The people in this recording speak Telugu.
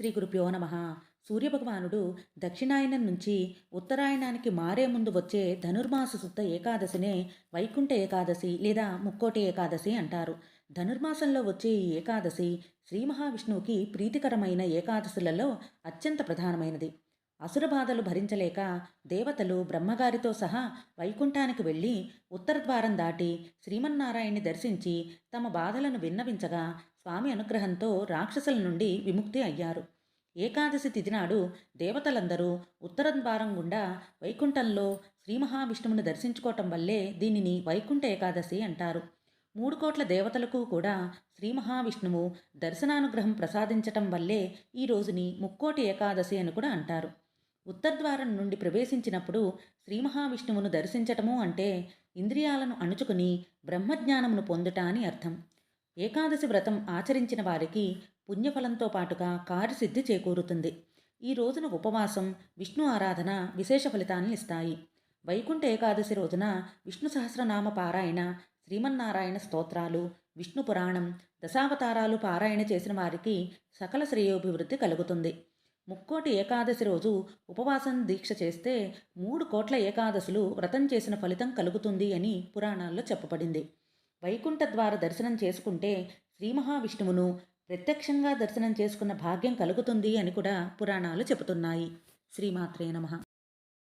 శ్రీ గురుభ్యో నమ. సూర్యభగవానుడు దక్షిణాయనం నుంచి ఉత్తరాయణానికి మారే ముందు వచ్చే ధనుర్మాస శుద్ధ ఏకాదశినే వైకుంఠ ఏకాదశి లేదా ముక్కోటి ఏకాదశి అంటారు. ధనుర్మాసంలో వచ్చే ఈ ఏకాదశి శ్రీ మహావిష్ణువుకి ప్రీతికరమైన ఏకాదశులలో అత్యంత ప్రధానమైనది. అసుర బాధలు భరించలేక దేవతలు బ్రహ్మగారితో సహా వైకుంఠానికి వెళ్ళి ఉత్తరద్వారం దాటి శ్రీమన్నారాయణ్ణి దర్శించి తమ బాధలను విన్నవించగా స్వామి అనుగ్రహంతో రాక్షసుల నుండి విముక్తి అయ్యారు. ఏకాదశి తిథి నాడు దేవతలందరూ ఉత్తర ద్వారం గుండా వైకుంఠంలో శ్రీ మహావిష్ణువును దర్శించుకోవటం వల్లే దీనిని వైకుంఠ ఏకాదశి అంటారు. మూడు కోట్ల దేవతలకు కూడా శ్రీ మహావిష్ణువు దర్శనానుగ్రహం ప్రసాదించటం వల్లే ఈ రోజుని ముక్కోటి ఏకాదశి అని కూడా అంటారు. ఉత్తరద్వారం నుండి ప్రవేశించినప్పుడు శ్రీ మహావిష్ణువును దర్శించటము అంటే ఇంద్రియాలను అణుచుకుని బ్రహ్మజ్ఞానమును పొందుట అని అర్థం. ఏకాదశి వ్రతం ఆచరించిన వారికి పుణ్యఫలంతో పాటుగా కార్యసిద్ధి చేకూరుతుంది. ఈ రోజున ఉపవాసం విష్ణు ఆరాధన విశేష ఫలితాన్ని ఇస్తాయి. వైకుంఠ ఏకాదశి రోజున విష్ణు సహస్రనామ పారాయణ శ్రీమన్నారాయణ స్తోత్రాలు విష్ణు పురాణం దశావతారాలు పారాయణ చేసిన వారికి సకల శ్రేయోభివృద్ధి కలుగుతుంది. ముక్కోటి ఏకాదశి రోజు ఉపవాసం దీక్ష చేస్తే మూడు కోట్ల ఏకాదశులు వ్రతం చేసిన ఫలితం కలుగుతుంది అని పురాణాల్లో చెప్పబడింది. వైకుంఠ ద్వార దర్శనం చేసుకుంటే శ్రీ మహావిష్ణువును ప్రత్యక్షంగా దర్శనం చేసుకున్న భాగ్యం కలుగుతుంది అని కూడా పురాణాలు చెబుతున్నాయి. శ్రీమాత్రే నమ.